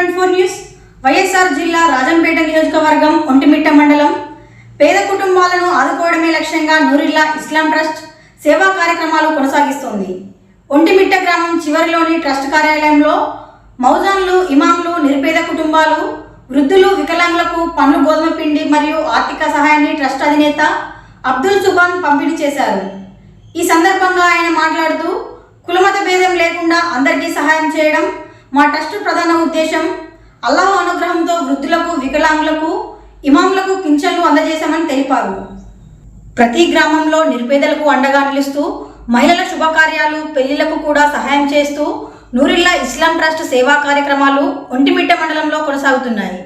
Twenty four news. YSR జిల్లా రాజంపేట నియోజకవర్గం ఒంటిమిట్ట మండలం. పేద కుటుంబాలను ఆదుకోవడమే లక్ష్యంగా నూరిల్లా ఇస్లాం ట్రస్ట్ సేవా కార్యక్రమాలు కొనసాగిస్తోంది. ఒంటిమిట్ట గ్రామం చివరిలోని ట్రస్ట్ కార్యాలయంలో మౌజాన్లు ఇమాంలు నిరుపేద కుటుంబాలు వృద్ధులు వికలాంగులకు పన్ను గోధుమ పిండి మరియు ఆర్థిక సహాయాన్ని ట్రస్ట్ అధినేత అబ్దుల్ సుబాన్ పంపిణీ చేశారు. ఈ సందర్భంగా ఆయన మాట్లాడుతూ కులమత భేదం లేకుండా అందరికీ సహాయం చేయడం మా ట్రస్ట్ ప్రధాన ఉద్దేశం అల్లాహ్ అనుగ్రహంతో వృద్ధులకు వికలాంగులకు ఇమాంలకు పింఛన్లు అందజేశామని తెలిపారు. ప్రతి గ్రామంలో నిరుపేదలకు అండగా నిలుస్తూ మహిళల శుభకార్యాలు పెళ్ళిళ్ళకు కూడా సహాయం చేస్తూ నూరిల్లా ఇస్లాం ట్రస్ట్ సేవా కార్యక్రమాలు ఒంటిమిట్ట మండలంలో కొనసాగుతున్నాయి.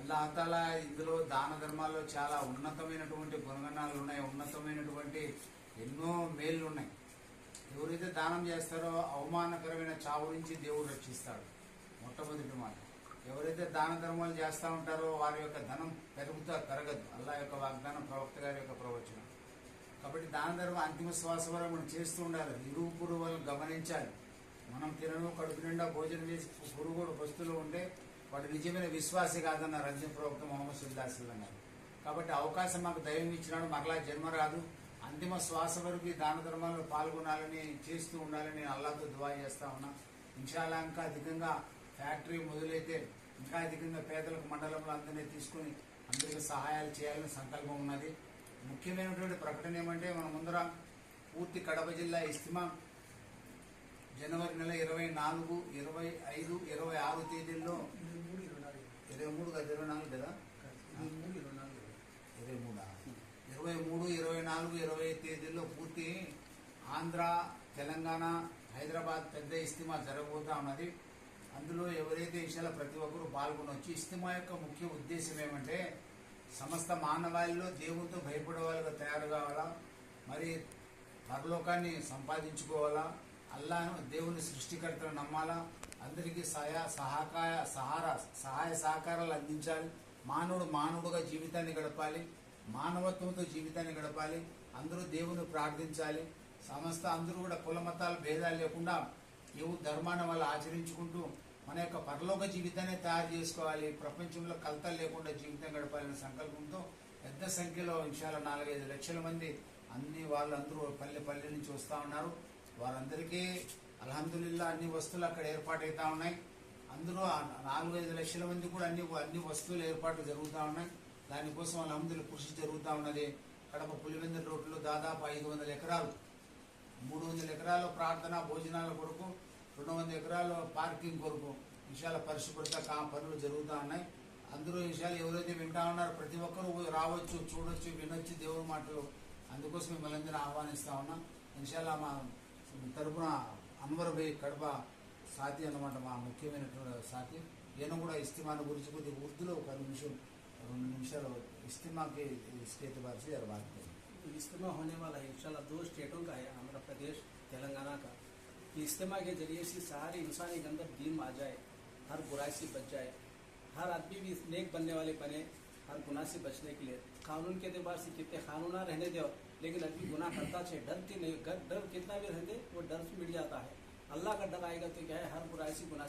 అల్లాహతాలా ఇందులో దాన ధర్మాల్లో చాలా ఉన్నతమైనటువంటి గుణగణాలు ఉన్నాయి ఉన్నతమైనటువంటి ఎన్నో మేళ్ళు ఉన్నాయి ఎవరైతే దానం చేస్తారో అవమానకరమైన చావు నుంచి దేవుడు రక్షిస్తాడు. మొట్టమొదటి మాట. ఎవరైతే దాన ధర్మాలు చేస్తూ ఉంటారో వారి యొక్క ధనం పెరుగుతా పెరగదు. అల్లా యొక్క వాగ్దానం ప్రవక్త గారి యొక్క ప్రవచనం. కాబట్టి దాన ధర్మం అంతిమ శ్వాస వరకు మనం చేస్తూ ఉండాలి. ఇరువు పురువులను గమనించాలి. మనం తినను కడుపు నిండా భోజనం చేసి పురుగుడు వస్తువులు ఉంటే వాడు నిజమైన విశ్వాసి కాదన్న రంజన్ ప్రవక్త మొహమ్మద్ సుల్లాసిల్ అన్నారు. కాబట్టి అవకాశం మాకు దైవం ఇచ్చినాడు మరలా జన్మ రాదు. అంతిమ శ్వాస వరకు దాన ధర్మాల్లో పాల్గొనాలని చేస్తూ ఉండాలని అల్లాతో దువా చేస్తా ఉన్నా. ఇన్షాల్లా ఇంకా అధికంగా ఫ్యాక్టరీ మొదలైతే ఇంకా అధికంగా పేదలకు మండలంలో అందరినీ తీసుకుని అందరికీ సహాయాలు చేయాలని సంకల్పం ఉన్నది. ముఖ్యమైనటువంటి ప్రకటన ఏమంటే మన ముందర పూర్తి కడప జిల్లా ఇస్తిమా జనవరి నెల ఇరవై నాలుగు ఇరవై ఐదు ఇరవై ఆరు తేదీల్లో ఇరవై మూడు కదా ఇరవై నాలుగు కదా? ఇరవై మూడా? ఇరవై మూడు ఇరవై నాలుగు ఇరవై తేదీల్లో పూర్తి ఆంధ్ర తెలంగాణ హైదరాబాద్ పెద్ద ఇస్తిమా జరగబోతా ఉన్నది. అందులో ఎవరైతే విషయాల ప్రతి ఒక్కరూ పాల్గొనవచ్చు ఇస్తిమా యొక్క ముఖ్య ఉద్దేశం ఏమంటే సమస్త మానవాళిలో దేవునితో భయపడే వాళ్ళగా తయారు కావాలా? మరి పరలోకాన్ని సంపాదించుకోవాలా? అల్లాను దేవుని సృష్టికర్తను నమ్మాలా? అందరికీ సహాయ సహకాయ సహార సహాయ సహకారాలు అందించాలి. మానవుడు మానవుడుగా జీవితాన్ని గడపాలి. మానవత్వంతో జీవితాన్ని గడపాలి. అందరూ దేవుని ప్రార్థించాలి. సమస్త అందరూ కూడా కుల మతాల భేదాలు లేకుండా ఏవు ధర్మాన్ని వాళ్ళు ఆచరించుకుంటూ మన యొక్క పరలోక జీవితాన్ని తయారు చేసుకోవాలి. ప్రపంచంలో కలతలు లేకుండా జీవితం గడపాలనే సంకల్పంతో పెద్ద సంఖ్యలో విషయాల నాలుగైదు లక్షల మంది అన్ని వాళ్ళందరూ పల్లె పల్లె నుంచి వస్తూ ఉన్నారు. వారందరికీ అల్హందుల్లా అన్ని వస్తువులు అక్కడ ఏర్పాటైతా ఉన్నాయి. అందులో నాలుగు ఐదు లక్షల మంది కూడా అన్ని అన్ని వస్తువులు ఏర్పాట్లు జరుగుతూ ఉన్నాయి. దానికోసం అల్హందులు కృషి జరుగుతూ ఉన్నది. కడప పులివెందుల రోడ్లో దాదాపు ఐదు వందల ఎకరాలు. మూడు వందల ఎకరాల ప్రార్థన భోజనాల కొరకు రెండు వందల ఎకరాల పార్కింగ్ కొరకు విషయాల పరిశుభ్రత కా పనులు జరుగుతూ ఉన్నాయి. అందరూ విషయాలు ఎవరైతే వింటా ఉన్నారో ప్రతి ఒక్కరూ రావచ్చు చూడొచ్చు వినొచ్చు దేవుడి మాటలు. అందుకోసం మిమ్మల్ని అందరూ ఆహ్వానిస్తా ఉన్నాం. ఇన్షాల్లా మా తరపున అన్వర్ భాయ్ కడప సాతి అన్నమాట మా ముఖ్యమైనటువంటి సాతి ఈయన కూడా ఇస్తిమాను గురించి కొద్దిగా ఉర్దూలో ఒక నిమిషం రెండు నిమిషాలు ఇస్తిమాకి స్టేట్ బారిసి బాధ इज्तिमा होने वाला है इंशाल्लाह दो स्टेटों का है आंध्र प्रदेश तेलंगाना का कि इज्तिमा के जरिए से सारे इंसान के अंदर दीन आ जाए हर बुराई से बच जाए हर आदमी भी नेक बनने वाले बने हर गुना से बचने के लिए कानून के अतबार से कितने कानून रहने दो लेकिन अभी गुना करता छे डर के नहीं डर कितना भी रहते वो डर मिट जाता है। अल्लाह का डर आएगा तो क्या है? हर बुराई से गुनाह